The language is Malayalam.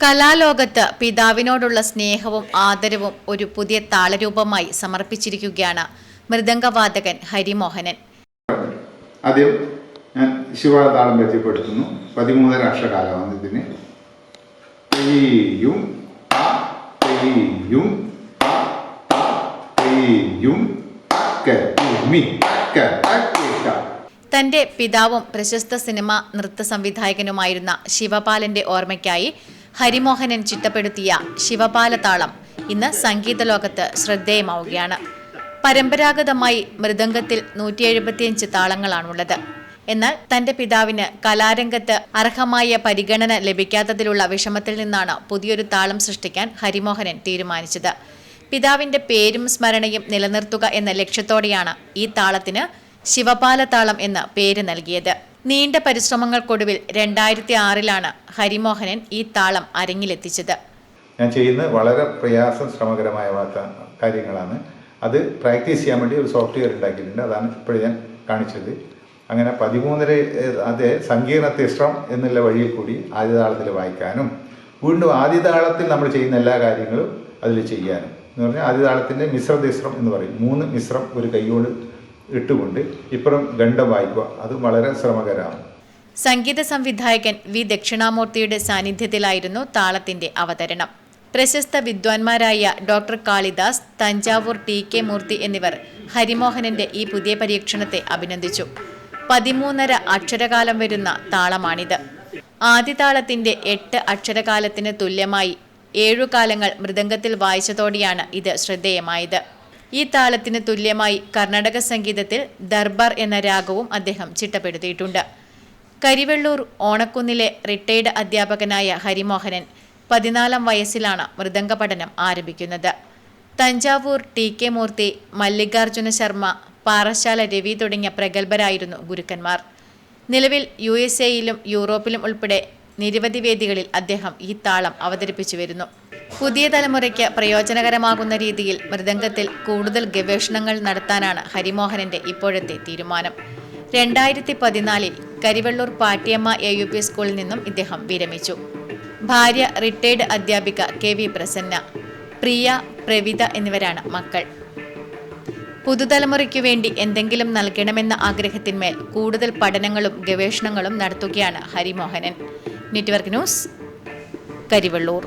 കലാലോകത്ത് പിതാവിനോടുള്ള സ്നേഹവും ആദരവും ഒരു പുതിയ താളരൂപമായി സമർപ്പിച്ചിരിക്കുകയാണ് മൃദംഗവാദകൻ ഹരിമോഹനൻ. ആദ്യം ഞാൻ ശിവതാളം പരിചയപ്പെടുത്തുന്നു. പതിമൂന്നര രാഷ്ട്രകാലമാണ് ഇതിന് തെയ്യും തെയ്യും തെയ്യും തന്റെ പിതാവും പ്രശസ്ത സിനിമ നൃത്ത സംവിധായകനുമായിരുന്ന ശിവപാലന്റെ ഓർമ്മയ്ക്കായി ഹരിമോഹനൻ ചിട്ടപ്പെടുത്തിയ ശിവപാലതാളം ഇന്ന് സംഗീത ലോകത്ത് ശ്രദ്ധേയമാവുകയാണ്. പരമ്പരാഗതമായി മൃദംഗത്തിൽ നൂറ്റി എഴുപത്തിയഞ്ച് താളങ്ങളാണുള്ളത്. എന്നാൽ തന്റെ പിതാവിന് കലാരംഗത്ത് അർഹമായ പരിഗണന ലഭിക്കാത്തതിലുള്ള വിഷമത്തിൽ നിന്നാണ് പുതിയൊരു താളം സൃഷ്ടിക്കാൻ ഹരിമോഹനൻ തീരുമാനിച്ചത്. പിതാവിന്റെ പേരും സ്മരണയും നിലനിർത്തുക എന്ന ലക്ഷ്യത്തോടെയാണ് ഈ താളത്തിന് ശിവപാല എന്ന് പേര് നൽകിയത്. നീണ്ട പരിശ്രമങ്ങൾക്കൊടുവിൽ രണ്ടായിരത്തി ആറിലാണ് ഹരിമോഹനൻ ഈ താളം അരങ്ങിലെത്തിച്ചത്. ഞാൻ ചെയ്യുന്ന വളരെ പ്രയാസം ശ്രമകരമായ കാര്യങ്ങളാണ്. അത് പ്രാക്ടീസ് ചെയ്യാൻ വേണ്ടി ഒരു സോഫ്റ്റ്വെയർ ഉണ്ടാക്കിയിട്ടുണ്ട്. അതാണ് ഇപ്പോഴും ഞാൻ കാണിച്ചത്. അങ്ങനെ പതിമൂന്നര അതേ സങ്കീർണ തിശ്രം എന്നുള്ള വഴിയിൽ കൂടി ആദ്യ താളത്തിൽ വായിക്കാനും വീണ്ടും ആദ്യ താളത്തിൽ നമ്മൾ ചെയ്യുന്ന എല്ലാ കാര്യങ്ങളും അതിൽ ചെയ്യാനും എന്ന് പറഞ്ഞാൽ ആദ്യതാളത്തിന്റെ മിശ്ര തിശ്രം എന്ന് പറയും. മൂന്ന് മിശ്രം ഒരു കൈകൊണ്ട് ഇട്ടുകൊണ്ട് ഇപ്പുറം ഗണ്ഡം വായിക്കുക. അത് വളരെ ശ്രമകരമാണ്. സംഗീത സംവിധായകൻ വി ദക്ഷിണാമൂർത്തിയുടെ സാന്നിധ്യത്തിലായിരുന്നു താളത്തിന്റെ അവതരണം. പ്രശസ്ത വിദ്വാൻമാരായ doctor Kalidas Thanjavur T K Murthy എന്നിവർ ഹരിമോഹനന്റെ ഈ പുതിയ പരീക്ഷണത്തെ അഭിനന്ദിച്ചു. പതിമൂന്നര അക്ഷരകാലം വരുന്ന താളമാണിത്. ആദ്യ താളത്തിന്റെ എട്ട് അക്ഷരകാലത്തിന് തുല്യമായി ഏഴു കാലങ്ങൾ മൃദംഗത്തിൽ വായിച്ചതോടെയാണ് ഇത് ശ്രദ്ധേയമായത്. ഈ താളത്തിന് തുല്യമായി കർണാടക സംഗീതത്തിൽ ദർബാർ എന്ന രാഗവും അദ്ദേഹം ചിട്ടപ്പെടുത്തിയിട്ടുണ്ട്. കരിവെള്ളൂർ ഓണക്കുന്നിലെ റിട്ടയർഡ് അധ്യാപകനായ ഹരിമോഹനൻ പതിനാലാം വയസ്സിലാണ് മൃദംഗ പഠനം ആരംഭിക്കുന്നത്. തഞ്ചാവൂർ ടി കെ മൂർത്തി മല്ലികാർജുന ശർമ്മ പാറശാല രവി തുടങ്ങിയ പ്രഗത്ഭരായിരുന്നു ഗുരുക്കന്മാർ. നിലവിൽ യു എസ് എയിലും യൂറോപ്പിലും ഉൾപ്പെടെ നിരവധി വേദികളിൽ അദ്ദേഹം ഈ താളം അവതരിപ്പിച്ചു വരുന്നു. പുതിയ തലമുറയ്ക്ക് പ്രയോജനകരമാകുന്ന രീതിയിൽ മൃദംഗത്തിൽ കൂടുതൽ ഗവേഷണങ്ങൾ നടത്താനാണ് ഹരിമോഹനന്റെ ഇപ്പോഴത്തെ തീരുമാനം. രണ്ടായിരത്തി പതിനാലിൽ Karivellur Pattiyamma A U P സ്കൂളിൽ നിന്നും ഇദ്ദേഹം വിരമിച്ചു. ഭാര്യ റിട്ടയർഡ് അധ്യാപിക കെ വി പ്രസന്ന പ്രിയ പ്രവിത എന്നിവരാണ് മക്കൾ. പുതുതലമുറയ്ക്കു വേണ്ടി എന്തെങ്കിലും നൽകണമെന്ന ആഗ്രഹത്തിന്മേൽ കൂടുതൽ പഠനങ്ങളും ഗവേഷണങ്ങളും നടത്തുകയാണ് ഹരിമോഹനൻ. Network news Karivellur.